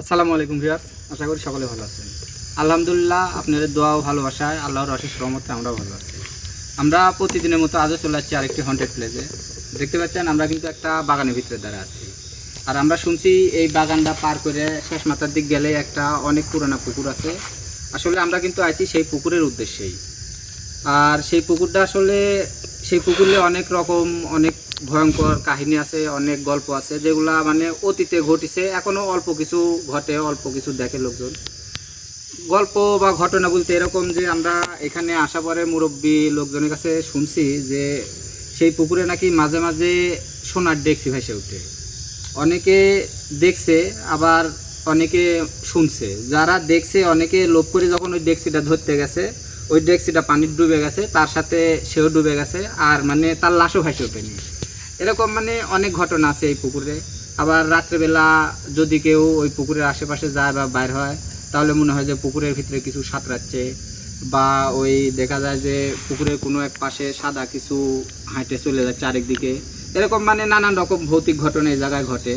আসসালামু আলাইকুম ভিউয়ার আশা করি সকলে ভালো আছেন। আলহামদুলিল্লাহ আপনাদের দোয়া ভালোবাসায়, আল্লাহর অশেষ রহমতে আমরাও ভালো আছি। আমরা প্রতিদিনের মতো আজও চলে যাচ্ছি আরেকটি হন্টেড প্লেসে দেখতে পাচ্ছেন, আমরা কিন্তু একটা বাগানের ভিতরে দাঁড়া আছি। আর আমরা শুনছি এই বাগানটা পার করে শেষ মাথার দিক গেলে একটা অনেক পুরানা পুকুর আছে। আসলে আমরা কিন্তু আছি সেই পুকুরের উদ্দেশ্যেই। আর সেই পুকুরটা আসলে সেই পুকুরে অনেক রকম, অনেক ভয়ঙ্কর কাহিনী আছে, অনেক গল্প আছে, যেগুলা মানে অতীতে ঘটিছে, এখনও অল্প কিছু ঘটে, অল্প কিছু দেখে লোকজন। গল্প বা ঘটনা বলতে এরকম যে আমরা এখানে আসা পরে মুরব্বী লোকজনের কাছে শুনছি যে সেই পুকুরে নাকি মাঝে মাঝে সোনার ডেক্সি ভেসে ওঠে। অনেকে দেখছে, আবার অনেকে শুনছে। যারা দেখছে, অনেকে লোভ করে যখন ওই ডেক্সিটা ধরতে গেছে ওই ডেক্সিটা পানির ডুবে গেছে, তার সাথে সেও ডুবে গেছে, আর মানে তার লাশও ভেসে ওঠেনি এরকম মানে অনেক ঘটনা আছে এই পুকুরে। আবার রাত্রেবেলা যদি কেউ ওই পুকুরের আশেপাশে যায় বা বাইর হয়, তাহলে মনে হয় যে পুকুরের ভিতরে কিছু সাঁতরাচ্ছে বা ওই দেখা যায় যে পুকুরের কোনো এক পাশে সাদা কিছু হাঁটে চলে যাচ্ছে আরেকদিকে। এরকম মানে নানান রকম ভৌতিক ঘটনা এই জায়গায় ঘটে।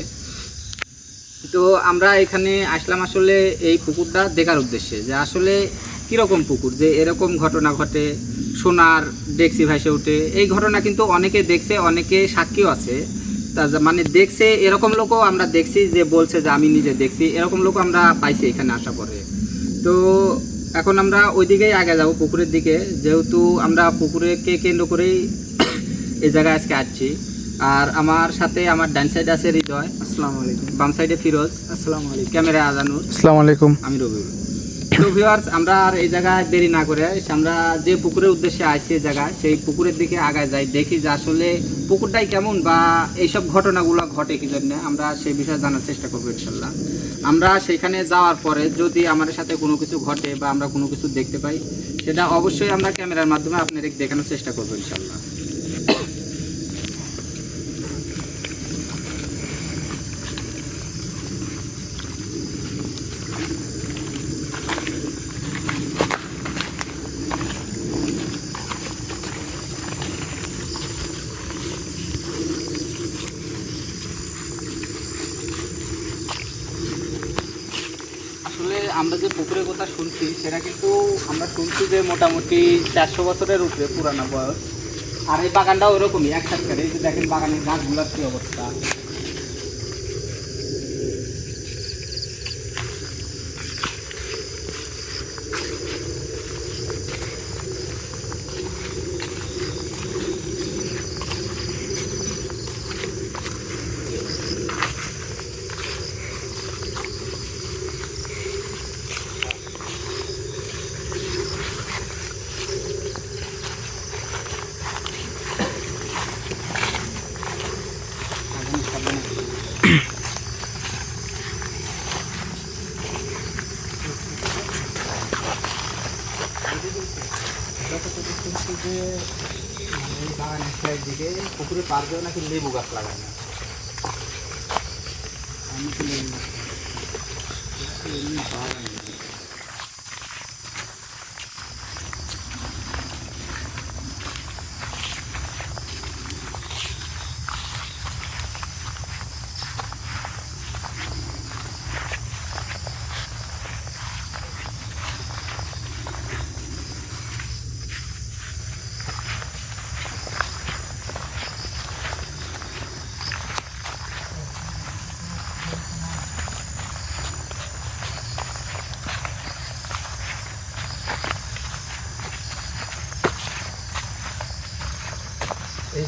তো আমরা এখানে আসলাম আসলে এই পুকুরটা দেখার উদ্দেশ্যে, যে আসলে কীরকম পুকুর? যে এরকম ঘটনা ঘটে সোনার ডেক্সি ভাসে ওঠে এই ঘটনা কিন্তু অনেকে দেখছে অনেকে সাক্ষীও আছে। তা মানে দেখছে এরকম লোকও আমরা দেখছি যে বলছে যে আমি নিজে দেখছি এরকম লোক আমরা পাইছি এখানে আসা পরে। তো এখন আমরা ওই দিকেই আগে যাব পুকুরের দিকে। যেহেতু আমরা পুকুরকে কেন্দ্র করেই এই জায়গায় আজকে আসছি। আর আমার সাথে আমার ডান সাইডে আছে হৃদয়। আসসালামু আলাইকুম। বাম সাইডে ফিরোজ। আসসালামু আলাইকুম। ক্যামেরা আজানুর। আসসালামু আলাইকুম। আমি রবিউল। তো ভিউয়ার্স আমরা আর এই জায়গায় দেরি না করে আমরা যে পুকুরের উদ্দেশ্যে আসছি এই জায়গায়, সেই পুকুরের দিকে আগায় যাই, দেখি যে আসলে পুকুরটাই কেমন বা এইসব ঘটনাগুলো ঘটে কি জন্য, আমরা সেই বিষয়ে জানার চেষ্টা করব ইনশাল্লাহ। আমরা সেখানে যাওয়ার পরে যদি আমাদের সাথে কোনো কিছু ঘটে বা আমরা কোনো কিছু দেখতে পাই, সেটা অবশ্যই আমরা ক্যামেরার মাধ্যমে আপনাদের দেখানোর চেষ্টা করব ইনশাল্লাহ আসলে আমরা যে পুকুরের কথা শুনছি, সেটা কিন্তু আমরা শুনছি যে মোটামুটি চারশো বছরের উপরে পুরানো বয়স। আর এই বাগানটা ওরকমই, একসাথে এই দেখেন বাগানের গাছগুলোর কি অবস্থা যে মানে এই বাগানের সাইড দিকে দিয়ে নাকি লেবু গাছ লাগানো আমি তো লেবু বাগান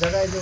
নেই। এই জায়গায় যে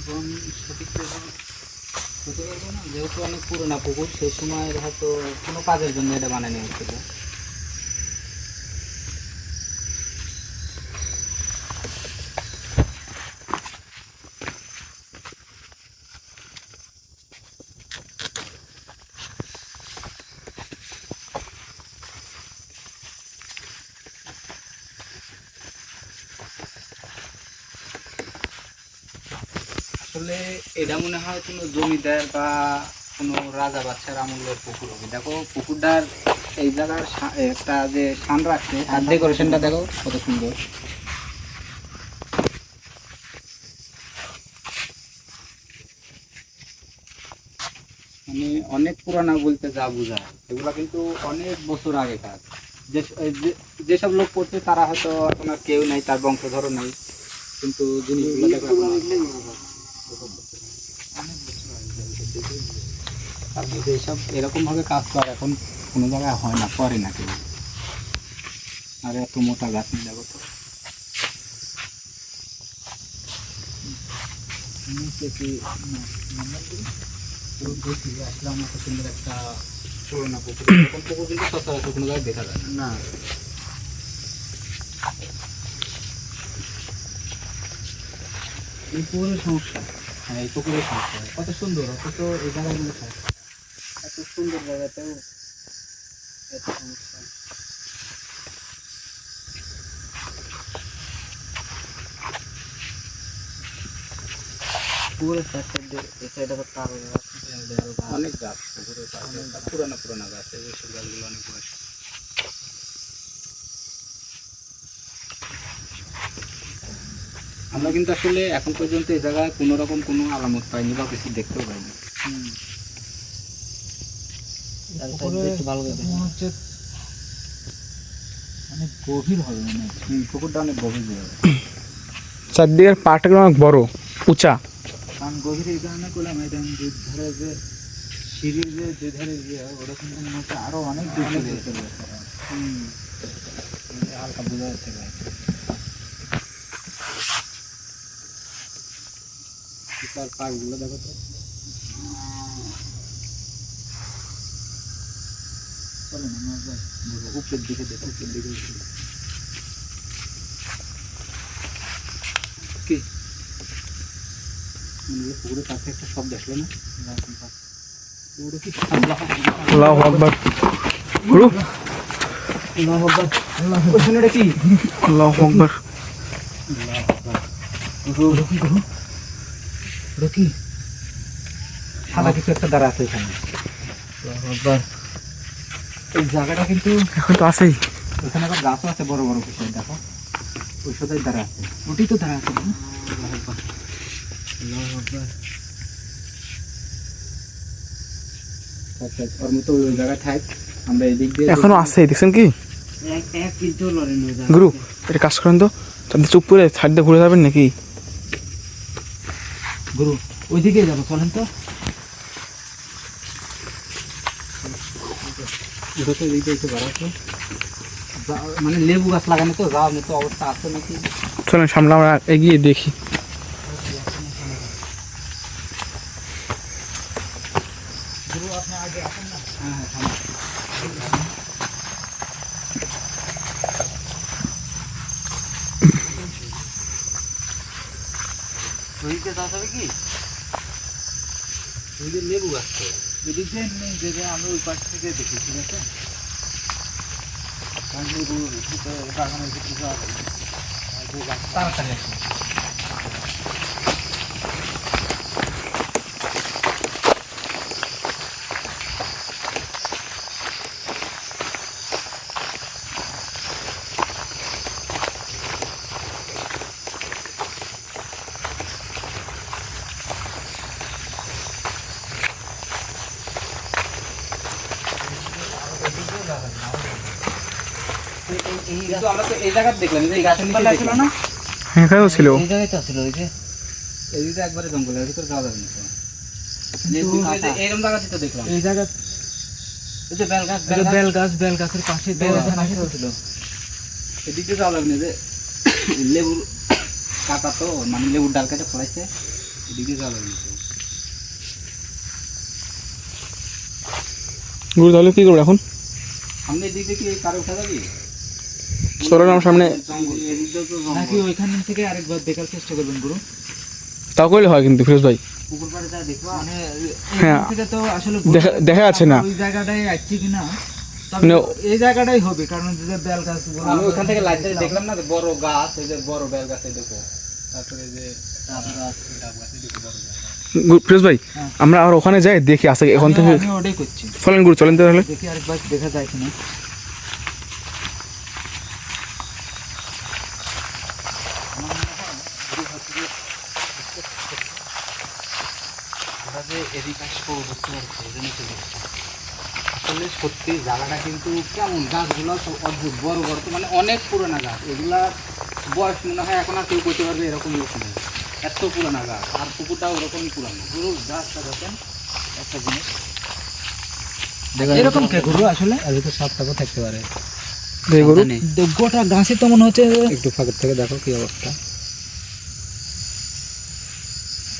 এবং যেহেতু অনেক পুরোনো পুকুর সেই সময় হয়তো কোনো কাজের জন্য এটা বানানো হচ্ছিল আসলে এটা মনে হয় কোনো জমিদার বা কোনো রাজা বাচ্চার আমলের পুকুর হবে। দেখো, পুকুরটার এই জায়গার একটা যে সান রাখছে, আর ডেকোরেশনটা দেখো কত সুন্দর। মানে অনেক পুরানা বলতে যা বোঝায় এগুলা কিন্তু অনেক বছর আগে কাজ যেসব লোক পড়ছে তারা হয়তো আর কেউ নাই, তার বংশধর নেই। কিন্তু জিনিসগুলো দেখো এখন তারপরে এইসব এরকম ভাবে কাজ করা এখন কোনো জায়গায় হয় না করে না কেউ। আর এত মোটা গাছ দেখো তো। নিচে কি না, নাম্বার দিই? পুরো আসলাম এত সুন্দর একটা পুরোনো পুকুর। এরকম পুকুর কিন্তু সচরাচর কোনো জায়গায় দেখা যায় না। এই পুকুরের সমস্যা। এই পুকুরের সমস্যা কত সুন্দর অথচ এই জায়গাগুলো খায় এত সুন্দর জায়গাতেও এত সমস্যা। পুরো সাইড এই সাইড আবার তার অনেক গাছ পুকুরের পুরানো পুরানো গাছ এই সব গাছগুলো অনেক বয়স আমরা কিন্তু আসলে এখন পর্যন্ত এই জায়গায় কোনো রকম কোনো আলামত পাইনি বা কিছু দেখতেও পাইনি। গভীর হবে মনে। হচ্ছে হুম, পুকুরটা অনেক গভীর হবে চারদিকের পাটগুলো অনেক বড় উঁচা। কারণ গভীর এই কারণে করলাম এটা যে ধারে যে সিঁড়ির যে যে ধারে যে ওটা কিন্তু মনে হচ্ছে আরও অনেক দূর চলে এই হালকা বোঝা যাচ্ছে। তার পাকগুলো দেখো তো। চলো না উপরের দিকে দেখো উপরের দিকে কি? মানে পুকুরের কাছে একটা শব্দ আসলো না? আল্লাহ আকবার। গুরু। কি? আল্লাহ আকবার। কি সাদা কিছু একটা দ্বারা আছে এখানে। এই জায়গাটা কিন্তু এখন তো আছেই। ওখানে আবার গাছও আছে বড় বড় কিছু দেখো। দ্বারা আছে। ওটি তো দ্বারা আছে না? আচ্ছা ওর মতো ওই জায়গায় থাক। আমরা এদিক দিয়ে এখনও আছেই দেখছেন কি? গুরু এটা কাজ করেন তো? তাদের চুপ করে সাইড দিয়ে ঘুরে যাবেন নাকি? গুরু ওইদিকে যাব চলেন তো। এটা তো এইদিকে একটু বাড়াতো মানে লেবু গাছ লাগানো তো যাওয়ার মতো অবস্থা আছে নাকি? চলেন সামনে আমরা এগিয়ে দেখি গুরু আপনি আগে আসেন না হ্যাঁ হ্যাঁ থামুন। ওইদিকে যাওয়া যাবে কি ওই যে লেবু গাছ তো এদিক দিয়ে নেই যে যে আমরা ওই পাশ থেকে দেখি ঠিক আছে কারণ লেবু বাগানের ভিতরে যাওয়া যাবে না। আর যে গাছ তাড়াতাড়ি আসুন কিন্তু আমরা তো এই জায়গায় দেখলাম এই গাছের নিচে দেখলাম। না হ্যাঁ এখানেও ছিল। এই জায়গায় তো ছিল ওই যে এইদিকে একবারে জঙ্গলের ভিতরে যাওয়া যাবে না তো। লেবু এই যে এরকম জায়গাতে তো দেখলাম। এই জায়গা এই যে বেল গাছ বেল বেল গাছ। বেল গাছের পাশে বেল গাছের পাশে ছিল। এদিক যাওয়া যাবে না যে লেবুর কাটা তো মানে লেবুর ডাল কেটে ফলাইছে। এদিকে গুরু তাহলে কি করব এখন? সামনে এদিক কি কারও উঠা যাবি? চলো না সামনে তো। নাকি ওইখান থেকে আরেকবার দেখার চেষ্টা করবেন গুরু তাও করলে হয় কিন্তু ফিরোজ ভাই মানে হ্যাঁ। তো দেখা- দেখা যাচ্ছে না। ওই আসছে কিনা মানে- এই জায়গাটাই হবে কারণ যে বেল গাছ আমি ওখান থেকে লাইট দেখলাম না বড় গাছ এই যে বড় বেল গাছ এই দেখো তারপরে যে ফিরোজ ভাই হ্যাঁ। আমরা আর ওখানে যাই দেখি আসতে এখন থেকে আমি ওটাই করছি চলেন গুরু চলেন তাহলে দেখি আরেকবার দেখা যায় কিনা এদিকে বুঝতে পারছি? জন্য আসলে সত্যি জায়গাটা কিন্তু কেমন? গাছগুলো সব অদ্ভুত বড় বড় তো মানে অনেক পুরোনো গাছ। এগুলা বয়স মনে হয় এখন আর কেউ করতে পারবে এরকম লোক নেই। এত পুরোনো গাছ আর পুকুরটাও ওরকমই পুরানো। পুরো গাছটা দেখেন একটা জিনিস। এরকম কে গুরু আসলে? আর ভিতরে সাপ টাপও থাকতে পারে। গোটা গাছে তো মনে হচ্ছে একটু ফাঁকের থেকে দেখো কি অবস্থা।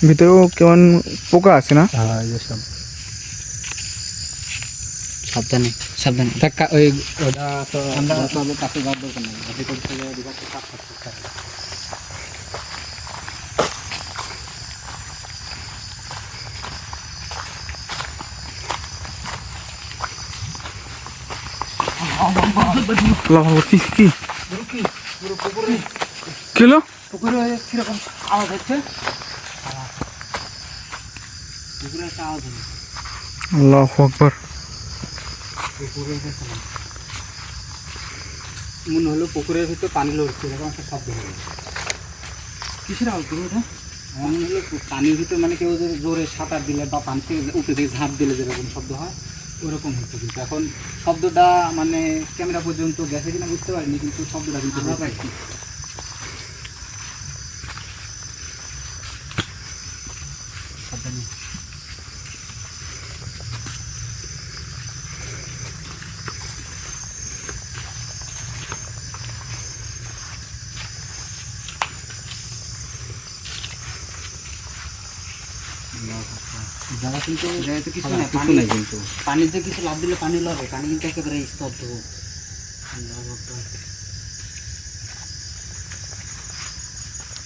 ভিতরেও কেমন পোকা আছে না? হ্যাঁ এই যে সব। সাবধানে সাবধানে। দেখ কা- ওই ওটা তো আমরা তো আগে কাছে যাওয়ার দরকার নেই। ভিতর থেকে ওদিকে একটা সাপ থাকতে পারে। আল্লাহ আকবার, কি? কি কি হলো? পুকুরে কীরকম আওয়াজ হচ্ছে পুকুরে একটা আওয়াজ হচ্ছে আল্লাহ আকবার। মনে হলো পুকুরের ভিতর পানি লড়ছে এরকম একটা শব্দ হলো। কিসের আওয়াজ গুরু এটা? আমার মনে হলো পানির ভিতর মানে কেউ যদি জোরে সাঁতার দিলে বা পানি থেকে উঠে থেকে ঝাঁপ দিলে যেরকম শব্দ হয় ওরকম হচ্ছে কিন্তু। এখন শব্দটা মানে ক্যামেরা পর্যন্ত গেছে কিনা বুঝতে পারিনি কিন্তু শব্দটা কিন্তু আমরা পাইছি। জায়গা কিন্তু জায়গাতে কিছু হ্যাঁ, নাই, কিছু পানি- নাই কিন্তু। পানির কিছু লাভ দিলে পানি লড়ে পানি কিন্তু একেবারে স্তব্ধ।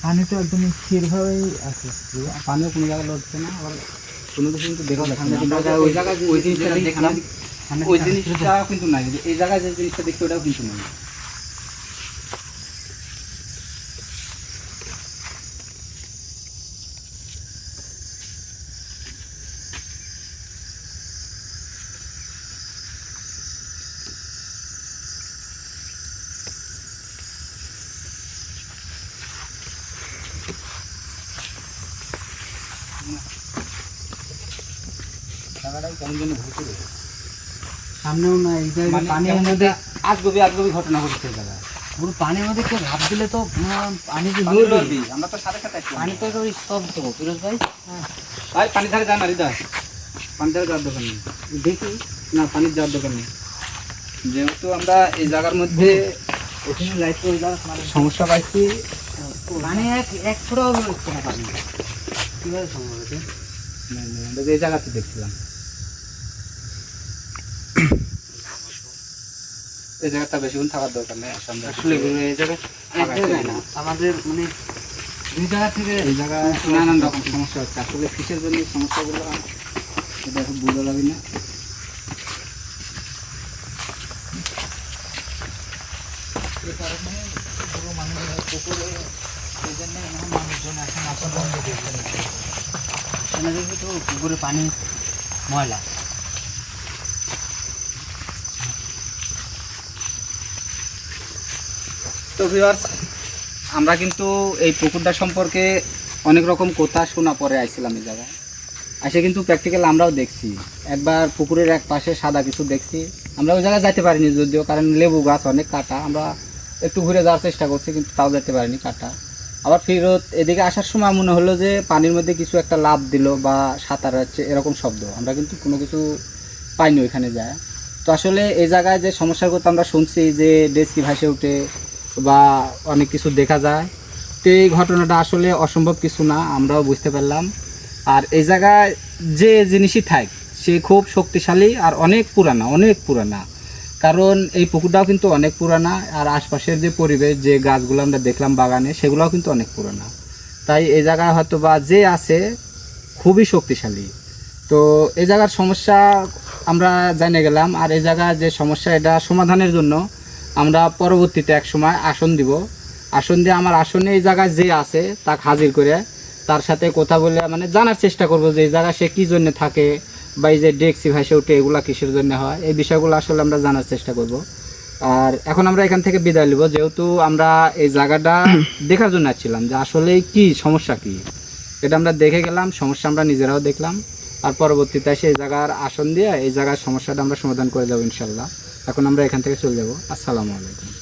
পানি তো একদম স্থিরভাবেই আছে। পানিও কোনো জায়গায় লড়ছে না আবার কোনো কিছু কিন্তু দেখা যাচ্ছে ওই জায়গায় ওই জিনিসটা দেখলাম ওই জিনিসটা কিন্তু নাই। এই জায়গায় যে জিনিসটা দেখছি ওটাও কিন্তু নাই জায়গাটাই কেমন যেন ঘুরতে সামনেও না এই জায়গায় মানে পানির মধ্যে আজগবি আজগবি ঘটনা ঘটছে এই জায়গায়। পুরো পানির মধ্যে কেউ লাভ দিলে তো পানি যে পানি লড়বি, আমরা তো সাথে সাথে পানি তো একেবারে স্তব্ধ ফিরোজ ভাই। ভাই পানি ধারে যান পানি ধারে যাওয়ার দরকার নেই। দেখি। না পানির যাওয়ার দরকার নেই। যেহেতু আমরা এই জায়গার মধ্যে মানে সমস্যা পাইছি। পানি এক এক ফোঁটাও পানি। কীভাবে সম্ভব এটা এই জায়গাতে দেখছিলাম। এই জায়গাটা বেশিক্ষণ থাকার দরকার নেই আসলে আসলে এই জায়গায় না আমাদের মানে দুই জায়গা থেকে এই জায়গায় নানান রকম সমস্যা হচ্ছে আসলে জন্য সমস্যাগুলো সেটা এখন বুঝতে পারি না। এই কারণে পুরো মানুষের পুকুরে এই জন্য মানুষজন এখন আসা বন্ধ করে পুকুরে পানি ময়লা। তো ভিউয়ার্স আমরা কিন্তু এই পুকুরটা সম্পর্কে অনেক রকম কথা শোনা পরে আইছিলাম এই জায়গায়। আসে কিন্তু প্র্যাকটিক্যাল আমরাও দেখছি। একবার পুকুরের এক পাশে সাদা কিছু দেখছি। আমরা ওই জায়গায় যাইতে পারিনি যদিও, কারণ লেবু গাছ অনেক কাটা। আমরা একটু ঘুরে যাওয়ার চেষ্টা করছি, কিন্তু তাও যেতে পারিনি কাটা। আবার ফেরত, এদিকে আসার সময় মনে হলো যে পানির মধ্যে কিছু একটা লাভ দিল বা সাঁতার হচ্ছে, এরকম শব্দ। আমরা কিন্তু কোনো কিছু পাইনি ওইখানে যায়। তো আসলে এই জায়গায় যে সমস্যার কথা আমরা শুনছি যে ডেস্কি ভাসে উঠে বা অনেক কিছু দেখা যায়। তো এই ঘটনাটা আসলে অসম্ভব কিছু না, আমরাও বুঝতে পারলাম। আর এই জায়গায় যে জিনিসই থাক, সে খুব শক্তিশালী আর অনেক পুরানা অনেক পুরানা। কারণ এই পুকুরটাও কিন্তু অনেক পুরানা আর আশপাশের যে পরিবেশ, যে গাছগুলো আমরা দেখলাম বাগানে, সেগুলোও কিন্তু অনেক পুরানা। তাই এই জায়গায় হয়তো বা যে আছে, খুবই শক্তিশালী। তো এই জায়গার সমস্যা আমরা জানে গেলাম, আর এই জায়গার যে সমস্যা, এটা সমাধানের জন্য আমরা পরবর্তীতে এক সময় আসন দিব। আসন দিয়ে আমার আসনে এই জায়গায় যে আছে তাকে হাজির করে তার সাথে কথা বলে মানে জানার চেষ্টা করব যে এই জায়গায় সে কী জন্য থাকে বা এই যে ডেক্সি ভাসে উঠে এগুলা কিসের জন্য হয় এই বিষয়গুলো আসলে আমরা জানার চেষ্টা করব। আর এখন আমরা এখান থেকে বিদায় নিব যেহেতু আমরা এই জায়গাটা দেখার জন্য আসছিলাম যে আসলে কি সমস্যা কি। এটা আমরা দেখে গেলাম সমস্যা আমরা নিজেরাও দেখলাম। আর পরবর্তীতে এসে এই জায়গার আসন দিয়ে এই জায়গার সমস্যাটা আমরা সমাধান করে যাব ইনশাল্লাহ। এখন আমরা এখান থেকে চলে যাব। আসসালামু আলাইকুম।